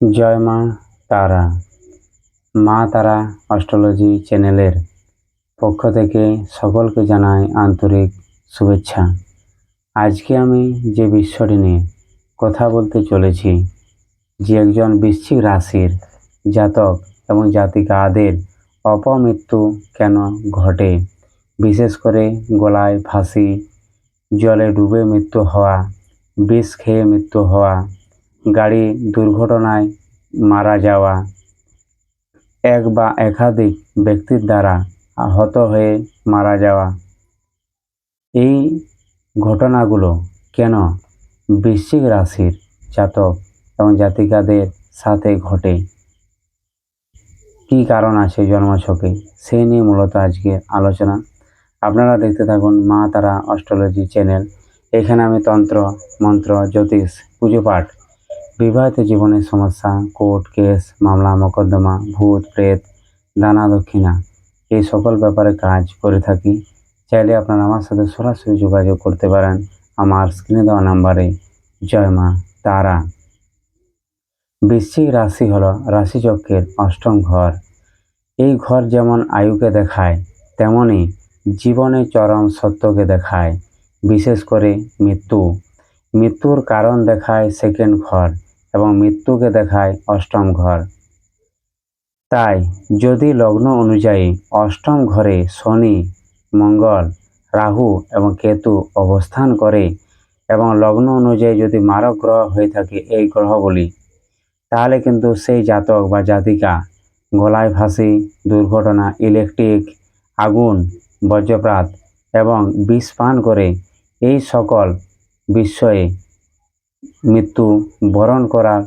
জয় মা তারা। মা তারা অস্ট্রোলজি চ্যানেলের পক্ষ থেকে সকলকে জানাই আন্তরিক শুভেচ্ছা। আজকে আমি যে বিষয়টি নিয়ে কথা বলতে চলেছি, যে একজন বৃশ্চিক রাশির জাতক এবং জাতিকাদের অপমৃত্যু কেন ঘটে, বিশেষ করে গলায় ফাঁসি, জলে ডুবে মৃত্যু হওয়া, বিষ খেয়ে মৃত্যু হওয়া গাড়ি দুর্ঘটনায় মারা যাওয়া এক বা একাধিক ব্যক্তির দ্বারা আহত হয়ে মারা যাওয়া। এই ঘটনাগুলো কেন বৃশ্চিক রাশির জাতক এবং জাতিকাদের সাথে ঘটে? কী কারণ আছে জন্মছকে? সেই নিয়ে মূলত আজকে আলোচনা। আপনারা দেখতে থাকুন মা তারা অস্ট্রোলজি চ্যানেল। এখানে আমি তন্ত্র, মন্ত্র, জ্যোতিষ, পুজো পাঠ বিবাহিত জীবনের সমস্যা, কোর্ট কেস, মামলা, মোকদ্দমা, ভূত, প্রেত, দানা, দক্ষিণা, এই সকল ব্যাপারে কাজ করে থাকি। চাইলে আপনারা আমার সাথে সরাসরি যোগাযোগ করতে পারেন। আমার স্ক্রিনে দেওয়া নাম্বারে। জয় মা, তারা। বৃশ্চিক রাশি হলো রাশিচক্রের অষ্টম ঘর। এই ঘর যেমন আয়ুকে দেখায় তেমনই জীবনে চরম সত্যকে দেখায়, বিশেষ করে মৃত্যু। মৃত্যুর কারণ দেখায় সেকেন্ড ঘর। এবং মৃত্যুকে দেখায় অষ্টম ঘর। তাই যদি লগ্ন অনুযায়ী অষ্টম ঘরে শনি, মঙ্গল, রাহু এবং কেতু অবস্থান করে এবং লগ্ন অনুযায়ী যদি মারক গ্রহ হয়ে থাকে এই গ্রহগুলি, তাহলে কিন্তু সেই জাতক বা জাতিকা গলায় ফাঁসি দুর্ঘটনা, ইলেকট্রিক, আগুন, বজ্রপাত এবং বিষ পান করে এই সকল বিষয়ে মৃত্যু বরণ করার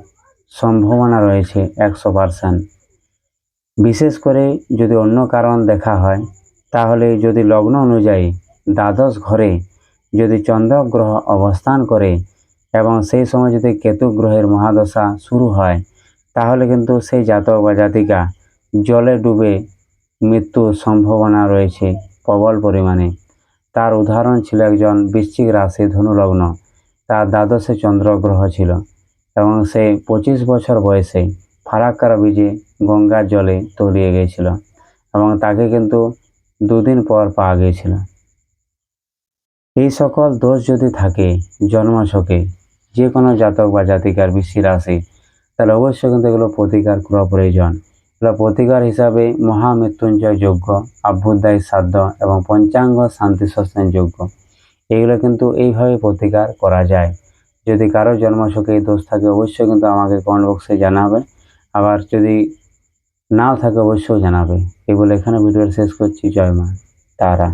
সম্ভাবনা রয়েছে একশো পারসেন্ট। বিশেষ করে যদি অন্য কারণ দেখা হয়, তাহলে যদি লগ্ন অনুযায়ী দ্বাদশ ঘরে যদি চন্দ্র গ্রহ অবস্থান করে এবং সেই সময় যদি কেতু গ্রহের মহাদশা শুরু হয়, তাহলে কিন্তু সেই জাতক বা জাতিকা জলে ডুবে মৃত্যুর সম্ভাবনা রয়েছে প্রবল পরিমাণে। তার উদাহরণ ছিল একজন বৃশ্চিক রাশি ধনুলগ্ন। তার দ্বাদশে চন্দ্র গ্রহ ছিল এবং সে পঁচিশ বছর বয়সে ফারাক্কার বীজে গঙ্গার জলে তলিয়ে গিয়েছিল এবং তাকে কিন্তু দুদিন পর পাওয়া গিয়েছিল। এই সকল দোষ যদি থাকে জন্মছকে যে কোনো জাতক বা জাতিকার বৃষ্টি রাশি, তাহলে অবশ্যই কিন্তু এগুলো প্রতিকার করা প্রয়োজন। এগুলো প্রতিকার হিসাবে মহামৃত্যুঞ্জয় যজ্ঞ আভ্যুদায় সাধ্য এবং পঞ্চাঙ্গ শান্তি সস্তান যজ্ঞ এগুলো কিন্তু এইভাবে প্রতিকার করা যায়। যদি কারও জন্মসুখে এই দোষ থাকে, অবশ্যই কিন্তু আমাকে কমেন্ট বক্সে জানাবে। আবার যদি নাও থাকে, অবশ্যই জানাবে। এগুলো এখানে ভিডিওটা শেষ করছি। জয় মা, তারা।